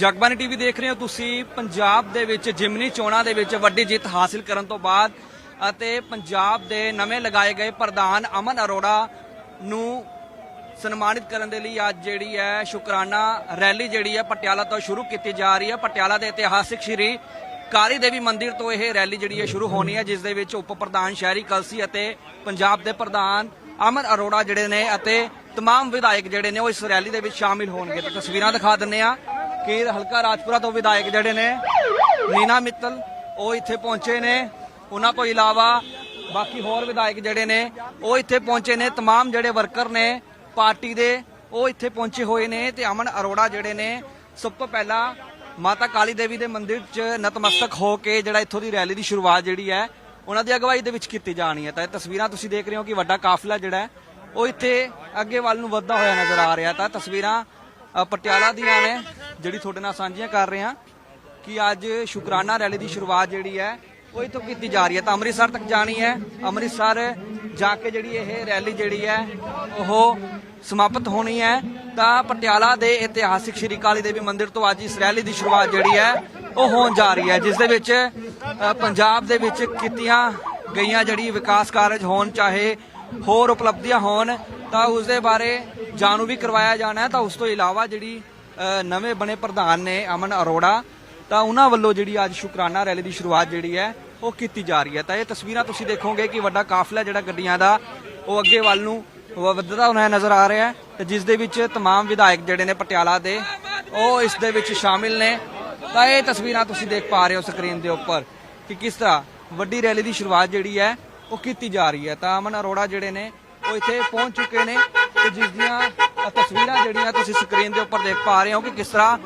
Jagbani TV ਦੇਖ ਰਹੇ ਹੋ ਤੁਸੀਂ ਪੰਜਾਬ ਦੇ ਵਿੱਚ ਜਿਮਨੀ ਚੋਣਾਂ ਦੇ ਵਿੱਚ ਵੱਡੀ ਜਿੱਤ ਹਾਸਿਲ ਕਰਨ ਤੋਂ ਬਾਅਦ ਅਤੇ ਪੰਜਾਬ ਦੇ ਨਵੇਂ ਲਗਾਏ ਗਏ ਪ੍ਰਧਾਨ ਅਮਨ ਅਰੋੜਾ ਨੂੰ ਸਨਮਾਨਿਤ ਕਰਨ ਦੇ ਲਈ ਅੱਜ ਜਿਹੜੀ ਹੈ ਸ਼ੁਕਰਾਨਾ ਰੈਲੀ ਜਿਹੜੀ ਹੈ ਪਟਿਆਲਾ ਤੋਂ ਸ਼ੁਰੂ ਕੀਤੀ ਜਾ ਰਹੀ ਹੈ ਪਟਿਆਲਾ ਦੇ ਇਤਿਹਾਸਿਕ ਸ਼੍ਰੀ ਕਾਲੀ ਦੇਵੀ ਮੰਦਿਰ ਤੋਂ ਇਹ ਰੈਲੀ ਜਿਹੜੀ ਹੈ ਸ਼ੁਰੂ ਹੋਣੀ ਹੈ ਜਿਸ ਦੇ ਵਿੱਚ ਉਪ ਪ੍ਰਧਾਨ ਸ਼ਹਿਰੀ ਕਲਸੀ ਅਤੇ ਪੰਜਾਬ ਦੇ ਪ੍ਰਧਾਨ ਅਮਨ ਅਰੋੜਾ ਜਿਹੜੇ ਨੇ ਅਤੇ तमाम ਵਿਧਾਇਕ ਜਿਹੜੇ ਨੇ ਉਹ ਇਸ ਰੈਲੀ ਦੇ ਵਿੱਚ ਸ਼ਾਮਿਲ ਹੋਣਗੇ ਤਾਂ ਤਸਵੀਰਾਂ ਦਿਖਾ ਦਿੰਨੇ ਆ ਕਿ ਹਲਕਾ ਰਾਜਪੁਰਾ ਤੋਂ ਵਿਧਾਇਕ ਜਿਹੜੇ ਨੇ ਨੀਨਾ ਮਿੱਤਲ ਉਹ ਇੱਥੇ ਪਹੁੰਚੇ ਨੇ ਉਹਨਾਂ ਤੋਂ ਇਲਾਵਾ ਬਾਕੀ ਹੋਰ ਵਿਧਾਇਕ ਜਿਹੜੇ ਨੇ ਉਹ ਇੱਥੇ ਪਹੁੰਚੇ ਨੇ तमाम ਜਿਹੜੇ ਵਰਕਰ ਨੇ ਪਾਰਟੀ ਦੇ ਉਹ ਇੱਥੇ ਪਹੁੰਚੇ ਹੋਏ ਨੇ ਤੇ ਅਮਨ ਅਰੋੜਾ ਜਿਹੜੇ ਨੇ ਸਭ ਤੋਂ ਪਹਿਲਾਂ ਮਾਤਾ ਕਾਲੀ ਦੇਵੀ ਦੇ ਮੰਦਿਰ 'ਚ ਨਤਮਸਤਕ ਹੋ ਕੇ ਜਿਹੜਾ ਇੱਥੋਂ ਦੀ ਰੈਲੀ ਦੀ ਸ਼ੁਰੂਆਤ ਜਿਹੜੀ ਹੈ ਉਹਨਾਂ ਦੀ ਅਗਵਾਈ ਦੇ ਵਿੱਚ ਕੀਤੀ ਜਾਣੀ ਹੈ ਤਾਂ ਇਹ ਤਸਵੀਰਾਂ ਤੁਸੀਂ ਦੇਖ ਰਹੇ ਹੋ ਕਿ ਵੱਡਾ ਕਾਫਲਾ ਜਿਹੜਾ ਹੈ ਉਹ ਇੱਥੇ ਅੱਗੇ ਵੱਲ ਨੂੰ ਵੱਧਦਾ ਹੋਇਆ ਨਜ਼ਰ ਆ ਰਿਹਾ ਤਾਂ ਤਸਵੀਰਾਂ ਅ, ਪਟਿਆਲਾ ਦੀਆਂ ਨੇ ਜਿਹੜੀ ਤੁਹਾਡੇ ਨਾਲ ਸਾਂਝੀਆਂ ਕਰ ਰਹੇ ਹਾਂ ਕਿ ਅੱਜ ਸ਼ੁਕਰਾਨਾ ਰੈਲੀ ਦੀ ਸ਼ੁਰੂਆਤ ਜਿਹੜੀ ਹੈ, ਉਹ ਇੱਥੋਂ ਕੀਤੀ ਜਾ ਰਹੀ ਹੈ ਤਾਂ ਅੰਮ੍ਰਿਤਸਰ ਤੱਕ ਜਾਣੀ ਹੈ। ਅੰਮ੍ਰਿਤਸਰ ਜਾ ਕੇ ਜਿਹੜੀ ਇਹ ਰੈਲੀ ਜਿਹੜੀ ਹੈ, ਉਹ ਸਮਾਪਤ ਹੋਣੀ ਹੈ। ਤਾਂ ਪਟਿਆਲਾ ਦੇ ਇਤਿਹਾਸਿਕ ਸ਼੍ਰੀ ਕਾਲੀ ਦੇਵੀ ਮੰਦਿਰ ਤੋਂ ਅੱਜ ਇਸ ਰੈਲੀ ਦੀ ਸ਼ੁਰੂਆਤ ਜਿਹੜੀ ਹੈ, ਉਹ ਹੋਣ ਜਾ ਰਹੀ ਹੈ, ਜਿਸ ਦੇ ਵਿੱਚ ਪੰਜਾਬ ਦੇ ਵਿੱਚ ਕੀਤੀਆਂ ਗਈਆਂ ਜਿਹੜੀ ਵਿਕਾਸ ਕਾਰਜ ਹੋਣ, ਚਾਹੇ ਹੋਰ ਉਪਲਬਧੀਆਂ ਹੋਣ, ਤਾਂ ਉਸ ਦੇ ਬਾਰੇ ਜਾਣੂ ਵੀ ਕਰਵਾਇਆ ਜਾਣਾ ਹੈ। ਤਾਂ ਉਸ ਤੋਂ ਇਲਾਵਾ ਜਿਹੜੀ ਨਵੇਂ ਬਣੇ ਪ੍ਰਧਾਨ ਨੇ ਅਮਨ ਅਰੋੜਾ ਤਾਂ ਉਹਨਾਂ ਵੱਲੋਂ ਜਿਹੜੀ ਅੱਜ ਸ਼ੁਕਰਾਨਾ ਰੈਲੀ ਦੀ ਸ਼ੁਰੂਆਤ ਜਿਹੜੀ ਹੈ ਉਹ ਕੀਤੀ ਜਾ ਰਹੀ ਹੈ ਤਾਂ ਇਹ ਤਸਵੀਰਾਂ ਤੁਸੀਂ ਦੇਖੋਗੇ ਕਿ ਵੱਡਾ ਕਾਫਲਾ ਜਿਹੜਾ ਗੱਡੀਆਂ ਦਾ ਉਹ ਅੱਗੇ ਵੱਲ ਨੂੰ ਵ- ਵੱਧਦਾ ਹੋਇਆ ਨਜ਼ਰ ਆ ਰਿਹਾ ਹੈ ਤੇ ਜਿਸ ਦੇ ਵਿੱਚ तमाम ਵਿਧਾਇਕ ਜਿਹੜੇ ਨੇ ਪਟਿਆਲਾ ਦੇ ਉਹ ਇਸ ਦੇ ਵਿੱਚ ਸ਼ਾਮਿਲ ਨੇ ਤਾਂ ਇਹ ਤਸਵੀਰਾਂ ਤੁਸੀਂ ਦੇਖ ਪਾ ਰਹੇ ਹੋ ਸਕਰੀਨ ਦੇ ਉੱਪਰ ਕਿ ਕਿਸ ਤਰ੍ਹਾਂ ਵੱਡੀ ਰੈਲੀ ਦੀ ਸ਼ੁਰੂਆਤ ਜਿਹੜੀ ਹੈ ਉਹ ਕੀਤੀ ਜਾ ਰਹੀ ਹੈ ਤਾਂ ਅਮਨ ਅਰੋੜਾ ਜਿਹੜੇ ਨੇ ਉਹ ਇੱਥੇ ਪਹੁੰਚ ਚੁੱਕੇ ਨੇ ਤੇ ਜਿਸ ਦੀਆਂ ਅ, ਤਸਵੀਰਾਂ ਜਿਹੜੀਆਂ ਤੁਸੀਂ ਸਕਰੀਨ ਦੇ ਉੱਪਰ ਦੇਖ ਪਾ ਰਹੇ ਹੋ ਕਿ ਕਿਸ ਤਰ੍ਹਾਂ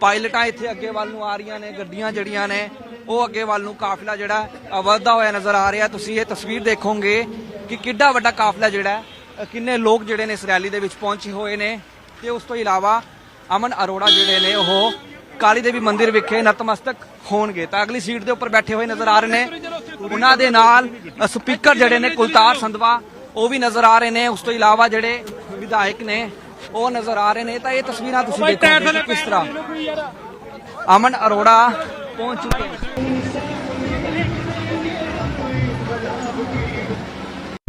ਪਾਇਲਟਾਂ ਇੱਥੇ ਅੱਗੇ ਵੱਲ ਨੂੰ ਆ ਰਹੀਆਂ ਨੇ ਗੱਡੀਆਂ ਜਿਹੜੀਆਂ ਨੇ ਉਹ ਅੱਗੇ ਵੱਲ ਨੂੰ ਕਾਫਲਾ ਜਿਹੜਾ ਅ, ਵੱਧਦਾ ਹੋਇਆ ਨਜ਼ਰ ਆ ਰਿਹਾ। ਤੁਸੀਂ ਇਹ ਤਸਵੀਰ ਦੇਖੋਗੇ ਕਿ ਕਿੱਡਾ ਵੱਡਾ ਕਾਫਲਾ ਜਿਹੜਾ ਕਿੰਨੇ ਲੋਕ ਜਿਹੜੇ ਨੇ ਇਸ ਰੈਲੀ ਦੇ ਵਿੱਚ ਪਹੁੰਚੇ ਹੋਏ ਨੇ ਤੇ ਉਸ ਤੋਂ ਇਲਾਵਾ ਅਮਨ ਅਰੋੜਾ ਜਿਹੜੇ ਨੇ ਉਹ ਕਾਲੀ ਦੇਵੀ ਮੰਦਿਰ ਵਿਖੇ ਨਤਮਸਤਕ ਹੋਣਗੇ। ਤਾਂ ਅਗਲੀ ਸੀਟ ਦੇ ਉੱਪਰ ਬੈਠੇ ਹੋਏ ਨਜ਼ਰ ਆ ਰਹੇ ਨੇ। ਉਹਨਾਂ ਦੇ ਨਾਲ ਸਪੀਕਰ ਜਿਹੜੇ ਨੇ ਕੁਲਤਾਰ ਸੰਧਵਾ ਉਹ ਵੀ ਨਜ਼ਰ ਆ ਰਹੇ ਨੇ। ਉਸ ਤੋਂ ਇਲਾਵਾ ਜਿਹੜੇ ਵਿਧਾਇਕ ਨੇ ਉਹ ਨਜ਼ਰ ਆ ਰਹੇ ਨੇ ਤਾਂ ਇਹ ਤਸਵੀਰਾਂ ਤੁਸੀਂ ਦੇਖੋਗੇ ਕਿ ਕਿਸ ਤਰ੍ਹਾਂ ਅਮਨ ਅਰੋੜਾ ਪਹੁੰਚ ਚੁੱਕੇ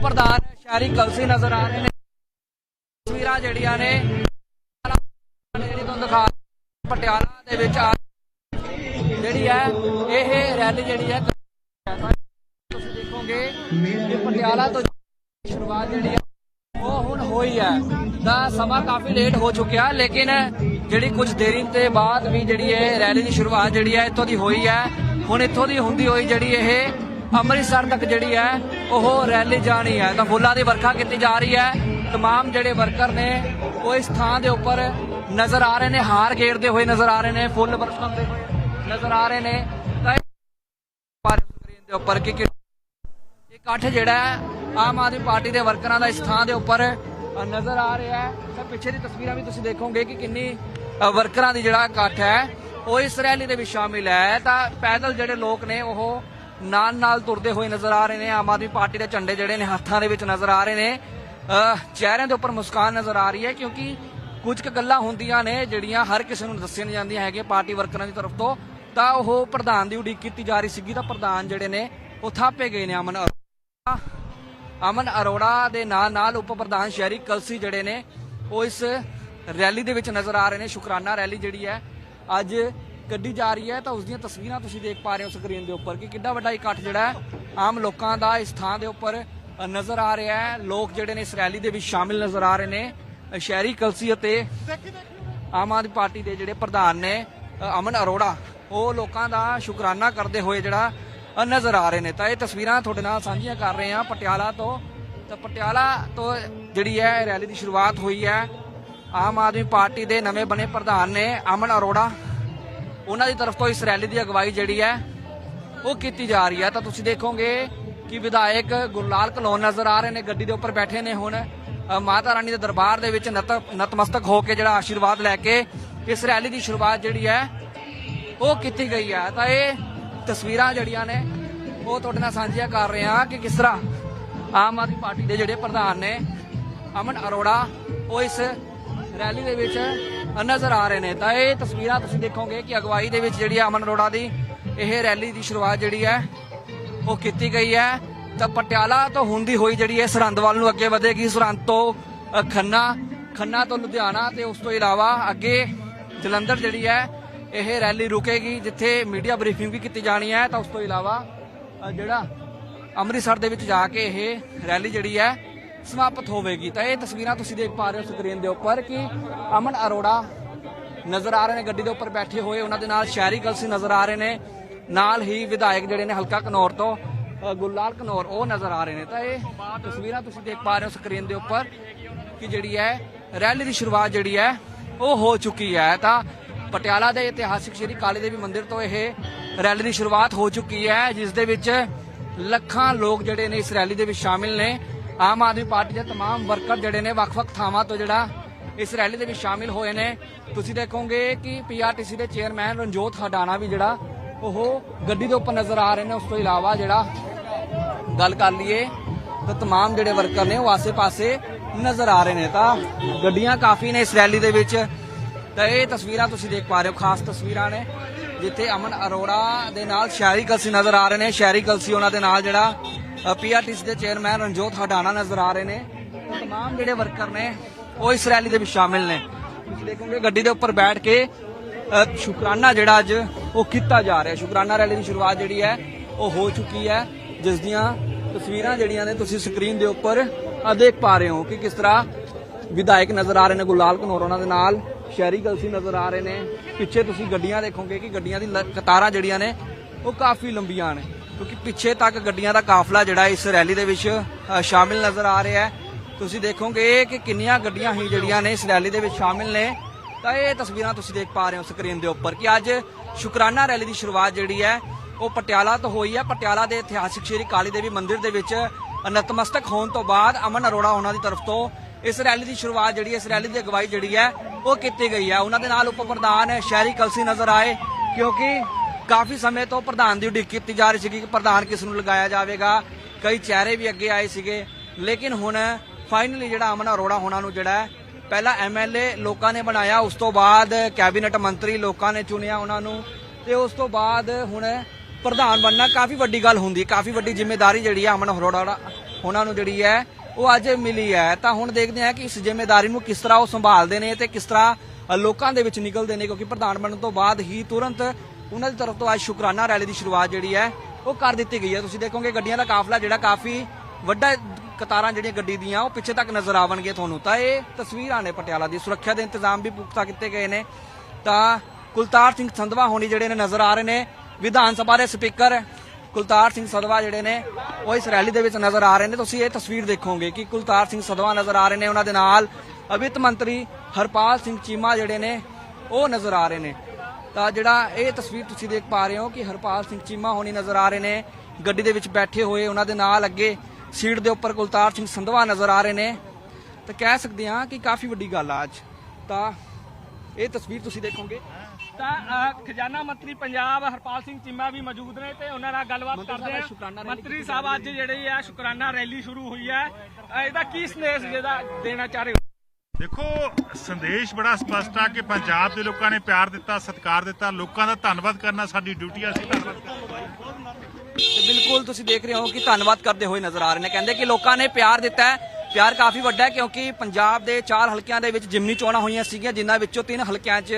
ਪ੍ਰਧਾਨ ਸ਼ਹਿਰੀ ਕਲਸੀ ਨਜ਼ਰ ਆ ਰਹੇ ਨੇ। ਤਸਵੀਰਾਂ ਜਿਹੜੀਆਂ ਨੇ ਜਿਹੜੀ ਤੁਹਾਨੂੰ ਦਿਖਾ ਪਟਿਆਲਾ ਦੇ ਵਿੱਚ ਆ ਜਿਹੜੀ ਹੈ ਇਹ ਰੈਲੀ ਜਿਹੜੀ ਹੈ ਤੁਸੀਂ ਦੇਖੋਗੇ ਪਟਿਆਲਾ ਤੋਂ ਸ਼ੁਰੂਆਤ ਜਿਹੜੀ ਹੈ ਉਹ ਹੁਣ ਹੋਈ ਹੈ ਤਾਂ ਸਮਾਂ ਕਾਫੀ ਲੇਟ ਹੋ ਚੁੱਕਿਆ ਲੇਕਿਨ ਜਿਹੜੀ ਕੁਝ ਦੇਰੀ ਦੇ ਬਾਅਦ ਵੀ ਜਿਹੜੀ ਇਹ ਰੈਲੀ ਦੀ ਸ਼ੁਰੂਆਤ ਜਿਹੜੀ ਹੈ ਇੱਥੋਂ ਦੀ ਹੋਈ ਹੈ ਹੁਣ ਇੱਥੋਂ ਦੀ ਹੁੰਦੀ ਹੋਈ ਜਿਹੜੀ ਇਹ ਅੰਮ੍ਰਿਤਸਰ ਤੱਕ ਜਿਹੜੀ ਹੈ ਉਹ ਰੈਲੀ ਜਾਣੀ ਹੈ ਤਾਂ ਫੁੱਲਾਂ ਦੀ ਵਰਖਾ ਕੀਤੀ ਜਾ ਰਹੀ ਹੈ तमाम ਜਿਹੜੇ ਵਰਕਰ ਨੇ ਉਹ ਇਸ ਥਾਂ ਦੇ ਉੱਪਰ ਨਜ਼ਰ ਆ ਰਹੇ ਨੇ ਹਾਰ ਗੇਰਦੇ ਹੋਏ ਨਜ਼ਰ ਆ ਰਹੇ ਨੇ ਫੁੱਲ ਬਰਸਾਉਂਦੇ ਹੋਏ ਨਜ਼ਰ ਆ ਰਹੇ ਨੇ ਤਾਂ ਇਹ ਪਰ ਸਕਰੀਨ ਦੇ ਉੱਪਰ ਕਿ ਕਿ- ਇਹ ਇਕੱਠ ਜਿਹੜਾ ਹੈ ਆਮ ਆਦਮੀ ਪਾਰਟੀ ਦੇ ਵਰਕਰਾਂ ਦਾ ਇਸ ਥਾਂ ਦੇ ਉੱਪਰ ਨਜ਼ਰ ਆ ਰਿਹਾ ਹੈ। ਤਾਂ ਪਿੱਛੇ ਦੀ ਤਸਵੀਰਾਂ ਵੀ ਤੁਸੀਂ ਦੇਖੋਗੇ ਕਿ ਕਿੰਨੀ ਵਰਕਰਾਂ ਦੀ ਜਿਹੜਾ ਇਕੱਠ ਹੈ ਉਹ ਇਸ ਰੈਲੀ ਦੇ ਵਿੱਚ ਸ਼ਾਮਿਲ ਹੈ। ਤਾਂ ਪੈਦਲ ਜਿਹੜੇ ਲੋਕ ਨੇ ਉਹ ਨਾਲ ਨਾਲ ਤੁਰਦੇ ਹੋਏ ਨਜ਼ਰ ਆ ਰਹੇ ਨੇ। ਆਮ ਆਦਮੀ ਪਾਰਟੀ ਦੇ ਝੰਡੇ ਜਿਹੜੇ ਨੇ ਹੱਥਾਂ ਦੇ ਵਿੱਚ ਨਜ਼ਰ ਆ ਰਹੇ ਨੇ। ਅ, ਚਿਹਰਿਆਂ ਦੇ ਉੱਪਰ ਮੁਸਕਾਨ ਨਜ਼ਰ ਆ ਰਹੀ ਹੈ ਕਿਉਂਕਿ ਕੁਝ ਕੁ ਗੱਲਾਂ ਹੁੰਦੀਆਂ ਨੇ ਜਿਹੜੀਆਂ ਹਰ ਕਿਸੇ ਨੂੰ ਦੱਸੀਆਂ ਜਾਂਦੀਆਂ ਹੈਗੀਆਂ ਪਾਰਟੀ ਵਰਕਰਾਂ ਦੀ ਤਰਫ ਤੋਂ। ਤਾਂ ਉਹ ਪ੍ਰਧਾਨ ਦੀ ਉਡੀਕ ਕੀਤੀ ਜਾ ਰਹੀ ਸੀਗੀ ਤਾਂ ਪ੍ਰਧਾਨ ਜਿਹੜੇ ਨੇ ਉਹ ਥਾਪੇ ਗਏ ਨੇ ਅਮਨ ਅਮਨ ਅਰੋੜਾ ਦੇ ਨਾਲ ਨਾਲ ਉਪ ਪ੍ਰਧਾਨ ਸ਼ਹਿਰੀ ਕਲਸੀ ਜਿਹੜੇ ਨੇ, ਉਹ ਇਸ ਰੈਲੀ ਦੇ ਵਿੱਚ ਨਜ਼ਰ ਆ ਰਹੇ ਨੇ, ਸ਼ੁਕਰਾਨਾ ਰੈਲੀ ਜਿਹੜੀ ਹੈ, ਅੱਜ ਕੱਢੀ ਜਾ ਰਹੀ ਹੈ। ਤਾਂ ਉਸ ਦੀਆਂ ਤਸਵੀਰਾਂ ਤੁਸੀਂ ਦੇਖ ਪਾ ਰਹੇ ਹੋ ਸਕਰੀਨ ਦੇ ਉੱਪਰ ਕਿ ਕਿੱਡਾ ਵੱਡਾ ਇਕੱਠ ਜਿਹੜਾ ਹੈ, ਆਮ ਲੋਕਾਂ ਦਾ ਇਸ ਥਾਂ ਦੇ ਉੱਪਰ ਨਜ਼ਰ ਆ ਰਿਹਾ ਹੈ। ਲੋਕ ਜਿਹੜੇ ਨੇ ਇਸ ਰੈਲੀ ਦੇ ਵਿੱਚ ਸ਼ਾਮਿਲ ਨਜ਼ਰ ਆ ਰਹੇ ਨੇ, ਸ਼ਹਿਰੀ ਕਲਸੀ ਅਤੇ ਆਮ ਆਦਮੀ ਪਾਰਟੀ ਦੇ ਜਿਹੜੇ ਪ੍ਰਧਾਨ ਨੇ ਅਮਨ ਅਰੋੜਾ, ਉਹ ਲੋਕਾਂ ਦਾ ਸ਼ੁਕਰਾਨਾ ਕਰਦੇ ਹੋਏ ਜਿਹੜਾ ਅ, ਨਜ਼ਰ ਆ ਰਹੇ ਨੇ। ਤਾਂ ਇਹ ਤਸਵੀਰਾਂ ਤੁਹਾਡੇ ਨਾਲ ਸਾਂਝੀਆਂ ਕਰ ਰਹੇ ਹਾਂ ਪਟਿਆਲਾ ਤੋਂ। ਤਾਂ ਪਟਿਆਲਾ ਤੋਂ ਜਿਹੜੀ ਹੈ ਰੈਲੀ ਦੀ ਸ਼ੁਰੂਆਤ ਹੋਈ ਹੈ। ਆਮ ਆਦਮੀ ਪਾਰਟੀ ਦੇ ਨਵੇਂ ਬਣੇ ਪ੍ਰਧਾਨ ਨੇ ਅਮਨ ਅਰੋੜਾ। ਉਹਨਾਂ ਦੀ ਤਰਫ ਤੋਂ ਇਸ ਰੈਲੀ ਦੀ ਅਗਵਾਈ ਜਿਹੜੀ ਹੈ ਉਹ ਕੀਤੀ ਜਾ ਰਹੀ ਹੈ। ਤਾਂ ਤੁਸੀਂ ਦੇਖੋਗੇ ਕਿ ਵਿਧਾਇਕ ਗੁਰਲਾਲ ਕਲੋਨ ਨਜ਼ਰ ਆ ਰਹੇ ਨੇ। ਗੱਡੀ ਦੇ ਉੱਪਰ ਬੈਠੇ ਨੇ ਹੁਣ। ਅ, ਮਾਤਾ ਰਾਣੀ ਦੇ ਦਰਬਾਰ ਦੇ ਵਿੱਚ ਨਤ ਨਤਮਸਤਕ ਹੋ ਕੇ ਜਿਹੜਾ ਆਸ਼ੀਰਵਾਦ ਲੈ ਕੇ ਇਸ ਰੈਲੀ ਦੀ ਸ਼ੁਰੂਆਤ ਜਿਹੜੀ ਹੈ ਉਹ ਕੀਤੀ ਗਈ ਹੈ। ਤਾਂ ਇਹ ਤਸਵੀਰਾਂ ਜਿਹੜੀਆਂ ਨੇ, ਉਹ ਤੁਹਾਡੇ ਨਾਲ ਸਾਂਝੀਆਂ ਕਰ ਰਹੇ ਹਾਂ ਕਿ ਕਿਸ ਤਰ੍ਹਾਂ ਆਮ ਆਦਮੀ ਪਾਰਟੀ ਦੇ ਜਿਹੜੇ ਪ੍ਰਧਾਨ ਨੇ, ਅਮਨ ਅਰੋੜਾ, ਉਹ ਇਸ ਰੈਲੀ ਦੇ ਵਿੱਚ ਨਜ਼ਰ ਆ ਰਹੇ ਨੇ। ਤਾਂ ਇਹ ਤਸਵੀਰਾਂ ਤੁਸੀਂ ਦੇਖੋਗੇ ਕਿ ਅਗਵਾਈ ਦੇ ਵਿੱਚ ਜਿਹੜੀ ਹੈ ਅਮਨ ਅਰੋੜਾ ਦੀ ਇਹ ਰੈਲੀ ਦੀ ਸ਼ੁਰੂਆਤ ਜਿਹੜੀ ਹੈ, ਉਹ ਕੀਤੀ ਗਈ ਹੈ। ਤਾਂ ਪਟਿਆਲਾ ਤੋਂ ਹੁੰਦੀ ਹੋਈ ਜਿਹੜੀ ਹੈ ਸਰਹੰਦ ਵੱਲ ਨੂੰ ਅੱਗੇ ਵਧੇਗੀ, ਸਰਹੰਦ ਤੋਂ ਖੰਨਾ ਖੰਨਾ ਤੋਂ ਲੁਧਿਆਣਾ ਤੇ ਉਸ ਤੋਂ ਇਲਾਵਾ ਅੱਗੇ ਜਲੰਧਰ ਜਿਹੜੀ ਹੈ ਇਹ ਰੈਲੀ ਰੁਕੇਗੀ ਜਿੱਥੇ ਮੀਡੀਆ ਬਰੀਫਿੰਗ ਵੀ ਕੀਤੀ ਜਾਣੀ ਹੈ ਤਾਂ ਉਸ ਤੋਂ ਇਲਾਵਾ ਜਿਹੜਾ ਅੰਮ੍ਰਿਤਸਰ ਦੇ ਵਿੱਚ ਜਾ ਕੇ ਇਹ ਰੈਲੀ ਜਿਹੜੀ ਹੈ ਸਮਾਪਤ ਹੋਵੇਗੀ। ਤਾਂ ਇਹ ਤਸਵੀਰਾਂ ਤੁਸੀਂ ਦੇਖ ਪਾ ਰਹੇ ਹੋ ਸਕਰੀਨ ਦੇ ਉੱਪਰ ਕਿ ਅਮਨ ਅਰੋੜਾ ਨਜ਼ਰ ਆ ਰਹੇ ਨੇ ਗੱਡੀ ਦੇ ਉੱਪਰ ਬੈਠੇ ਹੋਏ ਉਹਨਾਂ ਦੇ ਨਾਲ ਸ਼ਹਿਰੀ ਕਲਸੀ ਨਜ਼ਰ ਆ ਰਹੇ ਨੇ। ਨਾਲ ਹੀ ਵਿਧਾਇਕ ਜਿਹੜੇ ਨੇ ਹਲਕਾ ਕਨੌਰ ਤੋਂ ਅ, ਕਨੌਰ ਉਹ ਨਜ਼ਰ ਆ ਰਹੇ ਨੇ। ਤਾਂ ਇਹ ਤਸਵੀਰਾਂ ਤੁਸੀਂ ਦੇਖ ਪਾ ਰਹੇ ਹੋ ਸਕਰੀਨ ਦੇ ਉੱਪਰ ਕਿ ਜਿਹੜੀ ਹੈ ਰੈਲੀ ਦੀ ਸ਼ੁਰੂਆਤ ਜਿਹੜੀ ਹੈ ਉਹ ਹੋ ਚੁੱਕੀ ਹੈ। ਤਾਂ ਪਟਿਆਲਾ ਦੇ ਇਤਿਹਾਸਿਕ ਸ਼੍ਰੀ ਕਾਲੀ ਦੇਵੀ ਮੰਦਿਰ ਤੋਂ ਇਹ ਰੈਲੀ ਦੀ ਸ਼ੁਰੂਆਤ ਹੋ ਚੁੱਕੀ ਹੈ ਜਿਸ ਦੇ ਵਿੱਚ ਲੱਖਾਂ ਲੋਕ ਜਿਹੜੇ ਨੇ ਇਸ ਰੈਲੀ ਦੇ ਵਿੱਚ ਸ਼ਾਮਿਲ ਨੇ ਆਮ ਆਦਮੀ ਪਾਰਟੀ ਦੇ तमाम ਵਰਕਰ ਜਿਹੜੇ ਨੇ ਵੱਖ-ਵੱਖ ਥਾਵਾਂ ਤੋਂ ਜਿਹੜਾ ਇਸ ਰੈਲੀ ਦੇ ਵਿੱਚ ਸ਼ਾਮਿਲ ਹੋਏ ਨੇ ਤੁਸੀਂ ਦੇਖੋਗੇ ਕਿ ਪੀਆਰਟੀਸੀ ਦੇ ਚੇਅਰਮੈਨ ਰਣਜੋਤ ਹਡਾਣਾ ਵੀ ਜਿਹੜਾ ਉਹ ਗੱਡੀ ਦੇ ਉੱਪਰ ਨਜ਼ਰ ਆ ਰਹੇ ਨੇ ਉਸ ਤੋਂ ਇਲਾਵਾ ਜਿਹੜਾ ਗੱਲ ਕਰ ਲਈਏ ਤਾਂ तमाम ਜਿਹੜੇ ਵਰਕਰ ਨੇ ਉਹ ਆਸੇ-ਪਾਸੇ ਨਜ਼ਰ ਆ ਰਹੇ ਨੇ ਤਾਂ ਗੱਡੀਆਂ ਕਾਫੀ ਨੇ ਇਸ ਰੈਲੀ ਦੇ ਵਿੱਚ ਤਾਂ ਇਹ ਤਸਵੀਰਾਂ ਤੁਸੀਂ ਦੇਖ ਪਾ ਰਹੇ ਹੋ, ਖਾਸ ਤਸਵੀਰਾਂ ਨੇ, ਜਿੱਥੇ ਅਮਨ ਅਰੋੜਾ ਦੇ ਨਾਲ ਸ਼ਹਿਰੀ ਕਲਸੀ ਨਜ਼ਰ ਆ ਰਹੇ ਨੇ। ਸ਼ਹਿਰੀ ਕਲਸੀ ਉਹਨਾਂ ਦੇ ਨਾਲ ਜਿਹੜਾ ਪੀਆਰਟੀਸੀ ਦੇ ਚੇਅਰਮੈਨ ਰਣਜੋਤ ਹਡਾਣਾ ਨਜ਼ਰ ਆ ਰਹੇ ਨੇ। ਤਮਾਮ ਜਿਹੜੇ ਵਰਕਰ ਨੇ, ਉਹ ਇਸ ਰੈਲੀ ਦੇ ਵਿੱਚ ਸ਼ਾਮਿਲ ਨੇ। ਤੁਸੀਂ ਦੇਖੋਗੇ ਗੱਡੀ ਦੇ ਉੱਪਰ ਬੈਠ ਕੇ ਸ਼ੁਕਰਾਨਾ ਜਿਹੜਾ ਅੱਜ ਉਹ ਕੀਤਾ ਜਾ ਰਿਹਾ। ਸ਼ੁਕਰਾਨਾ ਰੈਲੀ ਦੀ ਸ਼ੁਰੂਆਤ ਜਿਹੜੀ ਹੈ, ਉਹ ਹੋ ਚੁੱਕੀ ਹੈ। ਜਿਸ ਦੀਆਂ ਤਸਵੀਰਾਂ ਜਿਹੜੀਆਂ ਨੇ, ਤੁਸੀਂ ਸਕਰੀਨ ਦੇ ਉੱਪਰ ਆ ਦੇਖ ਪਾ ਰਹੇ ਹੋ ਕਿ ਕਿਸ ਤਰ੍ਹਾਂ ਵਿਧਾਇਕ ਨਜ਼ਰ ਆ ਰਹੇ ਨੇ, ਗੁਲਾਲ ਕਨੌਰ ਉਹਨਾਂ ਦੇ ਨਾਲ। ਸ਼ਹਿਰੀ ਕਲਸੀ ਨਜ਼ਰ ਆ ਰਹੇ ਨੇ। ਪਿੱਛੇ ਤੁਸੀਂ ਗੱਡੀਆਂ ਦੇਖੋਗੇ ਕਿ ਗੱਡੀਆਂ ਦੀ ਲ- ਕਤਾਰਾਂ ਜਿਹੜੀਆਂ ਨੇ, ਉਹ ਕਾਫੀ ਲੰਬੀਆਂ ਨੇ। ਕਿਉਂਕਿ ਪਿੱਛੇ ਤੱਕ ਗੱਡੀਆਂ ਦਾ ਕਾਫਲਾ ਜਿਹੜਾ ਇਸ ਰੈਲੀ ਦੇ ਵਿੱਚ ਸ਼ਾਮਿਲ ਨਜ਼ਰ ਆ ਰਿਹਾ ਹੈ। ਤੁਸੀਂ ਦੇਖੋਗੇ ਕਿ ਕਿੰਨੀਆਂ ਗੱਡੀਆਂ ਹੀ ਜਿਹੜੀਆਂ ਨੇ ਇਸ ਰੈਲੀ ਦੇ ਵਿੱਚ ਸ਼ਾਮਿਲ ਨੇ। ਤਾਂ ਇਹ ਤਸਵੀਰਾਂ ਤੁਸੀਂ ਦੇਖ ਪਾ ਰਹੇ ਹੋ ਸਕਰੀਨ ਦੇ ਉੱਪਰ ਕਿ ਅੱਜ ਸ਼ੁਕਰਾਨਾ ਰੈਲੀ ਦੀ ਸ਼ੁਰੂਆਤ ਜਿਹੜੀ ਹੈ, ਉਹ ਪਟਿਆਲਾ ਤੋਂ ਹੋਈ ਹੈ। ਪਟਿਆਲਾ ਦੇ ਇਤਿਹਾਸਿਕ ਸ਼੍ਰੀ ਕਾਲੀ ਦੇਵੀ ਮੰਦਿਰ ਦੇ ਵਿੱਚ ਨਤਮਸਤਕ ਹੋਣ ਤੋਂ ਬਾਅਦ ਅਮਨ ਅਰੋੜਾ ਉਹਨਾਂ ਦੀ ਤਰਫ ਤੋਂ ਇਸ ਰੈਲੀ ਦੀ ਸ਼ੁਰੂਆਤ ਜਿਹੜੀ ਹੈ, ਇਸ ਰੈਲੀ ਦੀ ਅਗਵਾਈ ਜਿਹੜੀ ਹੈ ਉਹ ਕੀਤੀ ਗਈ ਹੈ ਉਹਨਾਂ ਦੇ ਨਾਲ ਉਪ ਪ੍ਰਧਾਨ ਸ਼ਹਿਰੀ ਕਲਸੀ ਨਜ਼ਰ ਆਏ, ਕਿਉਂਕਿ ਕਾਫੀ ਸਮੇਂ ਤੋਂ ਪ੍ਰਧਾਨ ਦੀ ਉਡੀਕ ਕੀਤੀ ਜਾ ਰਹੀ ਸੀ ਕਿ ਪ੍ਰਧਾਨ ਕਿਸ ਨੂੰ ਲਗਾਇਆ ਜਾਵੇਗਾ। ਕਈ ਚਿਹਰੇ ਵੀ ਅੱਗੇ ਆਏ ਸੀਗੇ। ਲੇਕਿਨ ਹੁਣ ਫਾਈਨਲੀ ਜਿਹੜਾ ਅਮਨ ਅਰੋੜਾ ਹੋਣਾ ਨੂੰ ਜਿਹੜਾ ਹੈ ਪਹਿਲਾ ਐਮਐਲਏ ਲੋਕਾਂ ਨੇ ਬਣਾਇਆ, ਉਸ ਤੋਂ ਬਾਅਦ ਕੈਬਨਿਟ ਮੰਤਰੀ ਲੋਕਾਂ ਨੇ ਚੁਣਿਆ ਉਹਨਾਂ ਨੂੰ ਤੇ ਉਸ ਤੋਂ ਬਾਅਦ ਹੁਣ ਪ੍ਰਧਾਨ ਬਣਨਾ ਕਾਫੀ ਵੱਡੀ ਗੱਲ ਹੁੰਦੀ, ਕਾਫੀ ਵੱਡੀ ਜ਼ਿੰਮੇਵਾਰੀ ਜਿਹੜੀ ਹੈ ਅਮਨ ਅਰੋੜਾ ਉਹਨਾਂ ਨੂੰ ਜਿਹੜੀ ਹੈ ਉਹ ਅੱਜ ਮਿਲੀ ਹੈ। ਤਾਂ ਹੁਣ ਦੇਖਦੇ ਹਾਂ ਕਿ ਇਸ ਜ਼ਿੰਮੇਵਾਰੀ ਨੂੰ ਕਿਸ ਤਰ੍ਹਾਂ ਉਹ ਸੰਭਾਲਦੇ ਨੇ ਤੇ ਕਿਸ ਤਰ੍ਹਾਂ ਲੋਕਾਂ ਦੇ ਵਿੱਚ ਨਿਕਲਦੇ ਨੇ, ਕਿਉਂਕਿ ਪ੍ਰਧਾਨ ਬਣਨ ਤੋਂ ਬਾਅਦ ਹੀ ਤੁਰੰਤ ਉਹਨਾਂ ਦੀ ਤਰਫ ਤੋਂ ਅੱਜ ਸ਼ੁਕਰਾਨਾ ਰੈਲੀ ਦੀ ਸ਼ੁਰੂਆਤ ਜਿਹੜੀ ਹੈ, ਉਹ ਕਰ ਦਿੱਤੀ ਗਈ ਹੈ। ਤੁਸੀਂ ਦੇਖੋਗੇ ਗੱਡੀਆਂ ਦਾ ਕਾਫਲਾ ਜਿਹੜਾ ਕਾਫੀ ਵੱਡਾ ਕਤਾਰਾਂ ਜਿਹੜੀਆਂ ਗੱਡੀ ਦੀਆਂ, ਉਹ ਪਿੱਛੇ ਤੱਕ ਨਜ਼ਰ ਆਵਣਗੇ ਤੁਹਾਨੂੰ। ਤਾਂ ਇਹ ਤਸਵੀਰਾਂ ਨੇ ਪਟਿਆਲਾ ਦੀ। ਸੁਰੱਖਿਆ ਦੇ ਇੰਤਜ਼ਾਮ ਵੀ ਪੁਖਤਾ ਕੀਤੇ ਗਏ ਨੇ। ਤਾਂ ਕੁਲਤਾਰ ਸਿੰਘ ਸੰਧਵਾ ਹੋਣੀ ਜਿਹੜੇ ਨੇ ਨਜ਼ਰ ਆ ਰਹੇ ਨੇ। ਵਿਧਾਨ ਸਭਾ ਦੇ ਸਪੀਕਰ ਕੁਲਤਾਰ ਸਿੰਘ ਸਦਵਾ ਜਿਹੜੇ ਨੇ, ਉਹ ਇਸ ਰੈਲੀ ਦੇ ਵਿੱਚ ਨਜ਼ਰ ਆ ਰਹੇ ਨੇ। ਤੁਸੀਂ ਇਹ ਤਸਵੀਰ ਦੇਖੋਗੇ ਕਿ ਕੁਲਤਾਰ ਸਿੰਘ ਸਦਵਾ ਨਜ਼ਰ ਆ ਰਹੇ ਨੇ। ਉਹਨਾਂ ਦੇ ਨਾਲ ਵਿੱਤ ਮੰਤਰੀ ਹਰਪਾਲ ਸਿੰਘ ਚੀਮਾ ਜਿਹੜੇ ਨੇ, ਉਹ ਨਜ਼ਰ ਆ ਰਹੇ ਨੇ। ਤਾਂ ਜਿਹੜਾ ਇਹ ਤਸਵੀਰ ਤੁਸੀਂ ਦੇਖ ਪਾ ਰਹੇ ਹੋ ਕਿ ਹਰਪਾਲ ਸਿੰਘ ਚੀਮਾ ਹੋਣੀ ਨਜ਼ਰ ਆ ਰਹੇ ਨੇ। ਗੱਡੀ ਦੇ ਵਿੱਚ ਬੈਠੇ ਹੋਏ ਉਹਨਾਂ ਦੇ ਨਾਲ ਅੱਗੇ ਸੀਟ ਦੇ ਉੱਪਰ ਕੁਲਤਾਰ ਸਿੰਘ ਸੰਧਵਾ ਨਜ਼ਰ ਆ ਰਹੇ ਨੇ। ਤਾਂ ਕਹਿ ਸਕਦੇ ਹਾਂ ਕਿ ਕਾਫੀ ਵੱਡੀ ਗੱਲ ਆ ਅੱਜ। ਤਾਂ ਇਹ ਤਸਵੀਰ ਤੁਸੀਂ ਦੇਖੋਗੇ। ਤਾਂ ਅ, ਖਜ਼ਾਨਾ ਮੰਤਰੀ ਪੰਜਾਬ ਹਰਪਾਲ ਸਿੰਘ ਚੀਮਾ ਵੀ ਮੌਜੂਦ ਨੇ ਤੇ ਉਹਨਾਂ ਨਾਲ ਗੱਲਬਾਤ ਕਰਦੇ ਆ ਸ਼ੁਕਰਾਨਾ ਰੈਲੀ ਮੰਤਰੀ ਸਾਹਿਬ ਅੱਜ ਜਿਹੜੀ ਹੈ ਸ਼ੁਕਰਾਨਾ ਰੈਲੀ ਸ਼ੁਰੂ ਹੋਈ ਹੈ। ਅ, ਇਹਦਾ ਕੀ ਸੰਦੇਸ਼ ਜਿਹਦਾ ਦੇਣਾ ਚਾਹ ਰਹੇ ਹੋ? ਦੇਖੋ ਸੰਦੇਸ਼ ਬੜਾ ਸਪਸ਼ਟ ਆ ਕਿ ਪੰਜਾਬ ਦੇ ਲੋਕਾਂ ਨੇ ਪਿਆਰ ਦਿੱਤਾ ਸਤਿਕਾਰ ਦਿੱਤਾ ਲੋਕਾਂ ਦਾ ਧੰਨਵਾਦ ਕਰਨਾ ਸਾਡੀ ਡਿਊਟੀ ਆ ਅਸੀਂ ਧੰਨਵਾਦ ਤੇ ਬਿਲਕੁਲ ਤੁਸੀਂ ਦੇਖ ਰਹੇ ਹੋ ਕਿ ਧੰਨਵਾਦ ਕਰਦੇ ਹੋਏ ਨਜ਼ਰ ਆ ਰਹੇ ਨੇ। ਕਹਿੰਦੇ ਕਿ ਲੋਕਾਂ ਨੇ ਪਿਆਰ ਦਿੱਤਾ ਹੈ ਪਿਆਰ ਕਾਫੀ ਵੱਡਾ ਹੈ ਕਿਉਂਕਿ ਪੰਜਾਬ ਦੇ ਚਾਰ ਹਲਕਿਆਂ ਦੇ ਵਿੱਚ ਜਿਮਨੀ ਚੋਣਾਂ ਹੋਈਆਂ ਸੀਗੀਆਂ, ਜਿਨ੍ਹਾਂ ਵਿੱਚੋਂ ਤਿੰਨ ਹਲਕਿਆਂ 'ਚ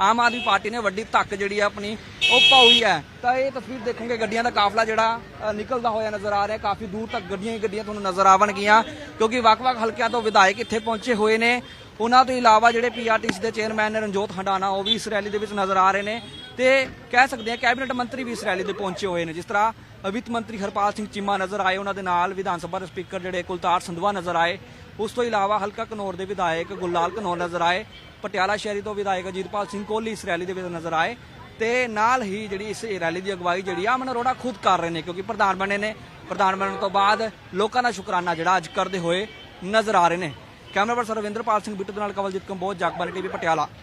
ਆਮ ਆਦਮੀ ਪਾਰਟੀ ਨੇ ਵੱਡੀ ਧੱਕ ਜਿਹੜੀ ਹੈ ਆਪਣੀ, ਉਹ ਪਾਉਈ ਹੈ। ਤਾਂ ਇਹ ਤਸਵੀਰ ਦੇਖੋਗੇ, ਗੱਡੀਆਂ ਦਾ ਕਾਫਲਾ ਜਿਹੜਾ ਨਿਕਲਦਾ ਹੋਇਆ ਨਜ਼ਰ ਆ ਰਿਹਾ। ਕਾਫੀ ਦੂਰ ਤੱਕ ਗੱਡੀਆਂ ਹੀ ਗੱਡੀਆਂ ਤੁਹਾਨੂੰ ਨਜ਼ਰ ਆਵਣਗੀਆਂ, ਕਿਉਂਕਿ ਵੱਖ-ਵੱਖ ਹਲਕਿਆਂ ਤੋਂ ਵਿਧਾਇਕ ਇੱਥੇ ਪਹੁੰਚੇ ਹੋਏ ਨੇ। ਉਹਨਾਂ ਤੋਂ ਇਲਾਵਾ ਜਿਹੜੇ ਪੀਆਰਟੀਸੀ ਦੇ ਚੇਅਰਮੈਨ ਨੇ ਰਣਜੋਤ ਹੰਡਾਣਾ, ਉਹ ਵੀ ਇਸ ਰੈਲੀ ਦੇ ਵਿੱਚ ਨਜ਼ਰ ਆ ਰਹੇ ਨੇ ਤੇ ਕਹਿ ਸਕਦੇ ਹਾਂ ਕੈਬਨਿਟ ਮੰਤਰੀ ਵੀ ਇਸ ਰੈਲੀ ਦੇ ਪਹੁੰਚੇ ਹੋਏ ਨੇ। ਜਿਸ ਤਰ੍ਹਾਂ ਵਿੱਤ ਮੰਤਰੀ ਹਰਪਾਲ ਸਿੰਘ ਚੀਮਾ ਨਜ਼ਰ ਆਏ, ਉਹਨਾਂ ਦੇ ਨਾਲ ਵਿਧਾਨ ਸਭਾ ਦੇ ਸਪੀਕਰ ਜਿਹੜੇ ਕੁਲਤਾਰ ਸੰਧਵਾ ਨਜ਼ਰ ਆਏ। ਉਸ ਤੋਂ ਇਲਾਵਾ ਹਲਕਾ ਘਨੌਰ ਦੇ ਵਿਧਾਇਕ ਗੁਲਲਾਲ ਘਨੌਰ ਨਜ਼ਰ ਆਏ। ਪਟਿਆਲਾ ਸ਼ਹਿਰੀ ਤੋਂ ਵਿਧਾਇਕ ਅਜੀਤਪਾਲ ਸਿੰਘ ਕੋਹਲੀ ਇਸ ਰੈਲੀ ਦੇ ਵਿੱਚ ਨਜ਼ਰ ਆਏ ਤੇ ਨਾਲ ਹੀ ਜਿਹੜੀ ਇਸ ਰੈਲੀ ਦੀ ਅਗਵਾਈ ਜਿਹੜੀ ਆ, ਅਮਨ ਅਰੋੜਾ ਖੁਦ ਕਰ ਰਹੇ ਨੇ ਕਿਉਂਕਿ ਪ੍ਰਧਾਨ ਬਣੇ ਨੇ। ਪ੍ਰਧਾਨ ਬਣਨ ਤੋਂ ਬਾਅਦ ਲੋਕਾਂ ਦਾ ਸ਼ੁਕਰਾਨਾ ਜਿਹੜਾ ਅੱਜ ਕਰਦੇ ਹੋਏ ਨਜ਼ਰ ਆ ਰਹੇ ਨੇ। ਕੈਮਰਾ ਪਰਸਨ ਰਵਿੰਦਰਪਾਲ ਸਿੰਘ ਬਿੱਟੂ ਦੇ ਨਾਲ ਕਵਲਜੀਤ ਕੰਬੋਜ ਜਗਬਾਨੀ ਟੀਵੀ ਪਟਿਆਲਾ।